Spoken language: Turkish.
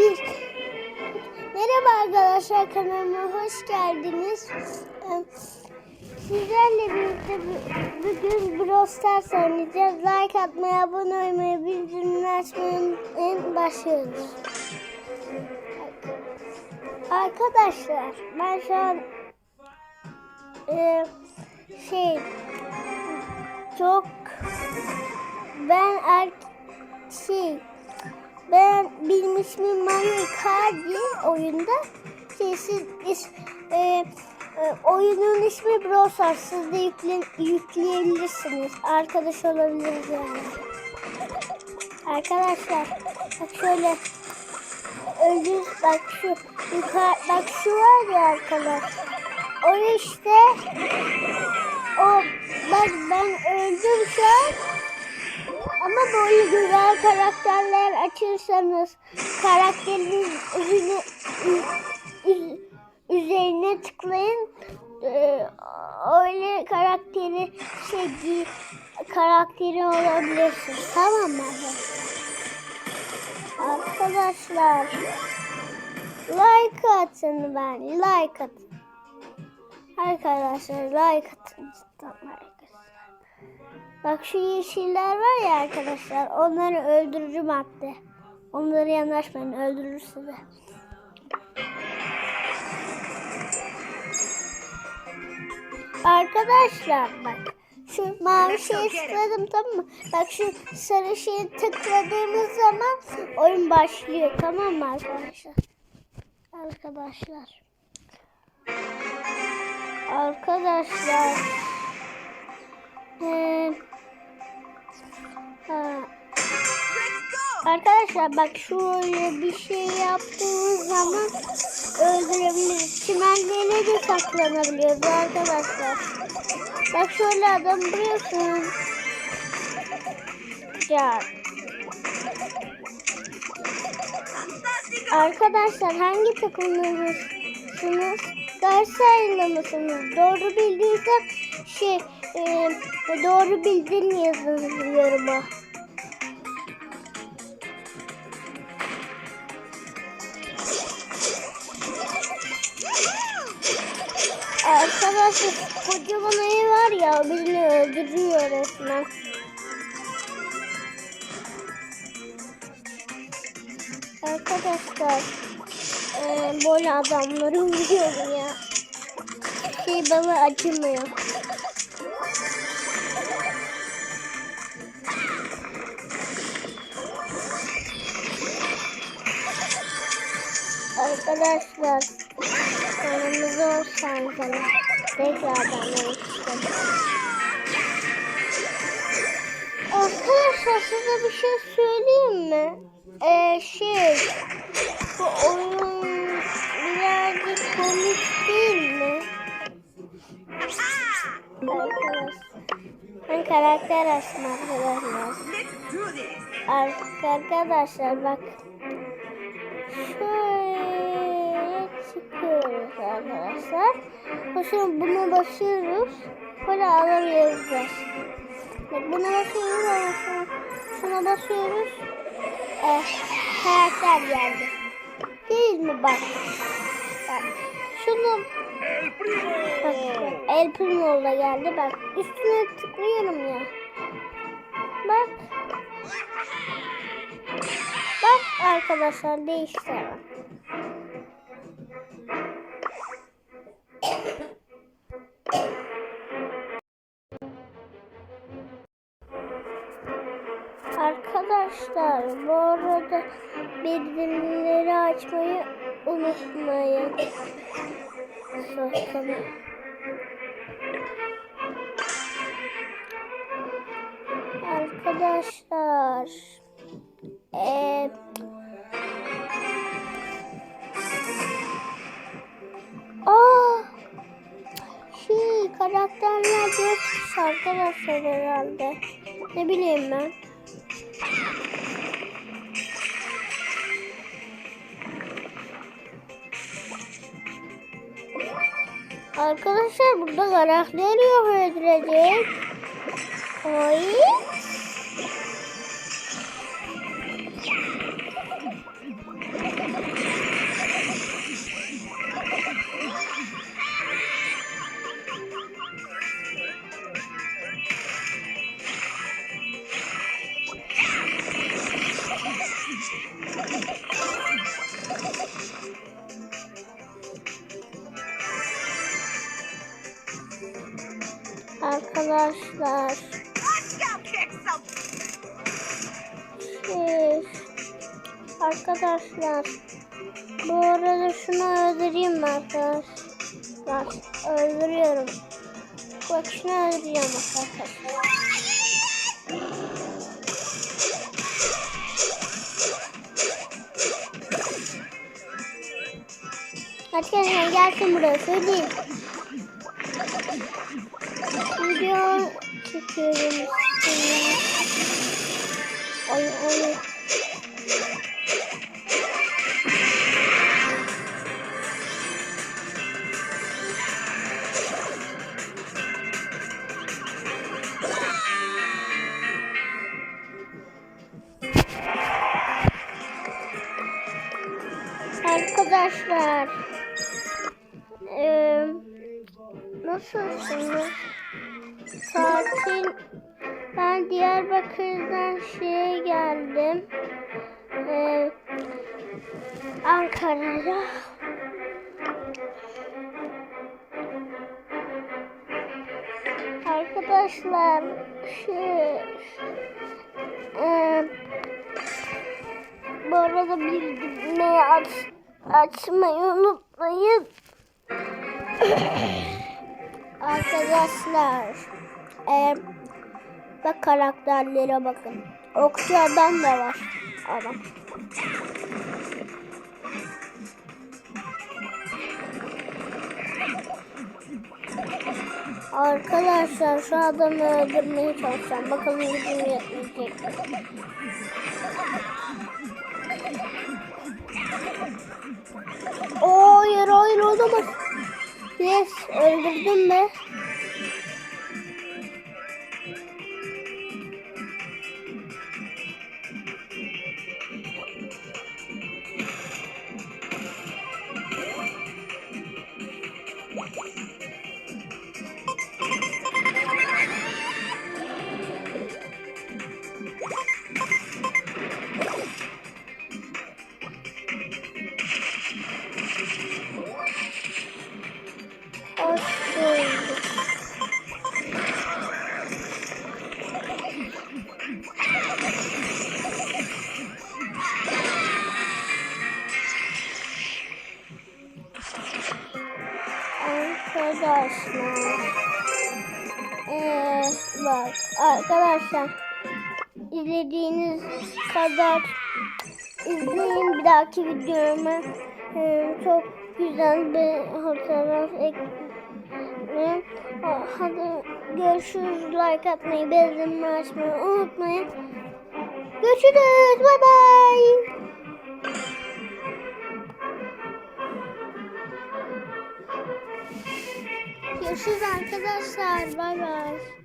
Bir. Merhaba arkadaşlar kanalıma hoş geldiniz. Sizlerle birlikte bu- bugün Brawl Stars oynayacağız. Like atmayı, abone olmayı, bildirimleri açmayı unutmayın. Başlıyoruz. Arkadaşlar ben şu an e, şey çok ben er, şey ben bilmiş miyim Mario Kart oyunda sesi is, e, e, oyunun ismi Brawl Stars. Siz de yükle, yükleyebilirsiniz. Arkadaş olabiliriz yani. Arkadaşlar bak şöyle öldür bak şu yukarı bak şu var ya arkadaş. O işte o bak ben öldüm şu an. Ama böyle güzel karakterler açırsanız karakterin üzerine, üz- üzerine tıklayın. Ee, öyle karakteri şey karakteri olabilirsin. Tamam mı? Arkadaşlar like atın ben like atın. Arkadaşlar like atın. Tamam arkadaşlar. Bak şu yeşiller var ya arkadaşlar. Onları öldürücü madde. Onlara yanaşmayın öldürür sizi. Arkadaşlar bak. Şu mavi şeyi tıkladım tamam mı? Bak şu sarı şeyi tıkladığımız zaman oyun başlıyor tamam mı arkadaşlar? Arkadaşlar. Arkadaşlar. Arkadaşlar bak şöyle bir şey yaptığımız zaman öldürebiliriz. Çimenlere de saklanabiliyoruz arkadaşlar. Bak şöyle adam vuruyorsun. Ya. Arkadaşlar hangi takımlısınız? Galatasaraylı mısınız? Doğru bildiysem şey e, doğru bildin yazın yoruma. Arkadaşlar kocaman ayı var ya bizi öldürüyor resmen. Arkadaşlar e, böyle adamları vuruyorum ya. Şey bana acımıyor. Arkadaşlar hoş geldiniz. Tekrardan görüşürüz. Arkadaşlar size bir şey söyleyeyim mi? Ee, şey bu oyun birazcık komik değil mi? Ben karakter arkadaşlar. Ar- Arkadaşlar bak. Şöyle çıkıyoruz arkadaşlar. Şimdi buna basıyoruz. Para alabiliyoruz. Bak buna basıyoruz. sonra Şuna basıyoruz. Eh, karakter geldi. Değil mi bak. Bak. Şunu bak, bak, El Primo geldi bak. Üstüne tıklıyorum ya. Bak. Bak arkadaşlar değişti. Arkadaşlar bu arada bildirimleri açmayı unutmayın. Sakın. Arkadaşlar eee Aa, şey karakterler yokmuş arkadaşlar herhalde. Ne bileyim ben. Arkadaşlar burada karakter yok edilecek. Arkadaşlar Şey, arkadaşlar bu arada şunu öldüreyim arkadaşlar? Öldürüyorum. Bak şunu öldüreceğim arkadaşlar. Arkadaşlar gelsin buraya söyleyeyim. Sizinle. Ay ay. Arkadaşlar eee nasılsınız? Tatil ben Diyarbakır'dan şeye geldim. Eee Ankara'ya. Arkadaşlar şu eee bu arada bildirimleri aç, açmayı unutmayın. Arkadaşlar eee bak karakterlere bakın. Okçu adam da var. Adam. Arkadaşlar şu adamı öldürmeye çalışacağım. Bakalım gücüm yetmeyecek. hayır hayır olamaz. Yes öldürdüm mü? Bak arkadaşlar izlediğiniz kadar izleyin bir dahaki videomu Ee, çok güzel bir fotoğraf ekleyin. Hadi görüşürüz. Like atmayı, bildirim açmayı unutmayın. Görüşürüz. Bye bye. Görüşürüz arkadaşlar. Bay bay.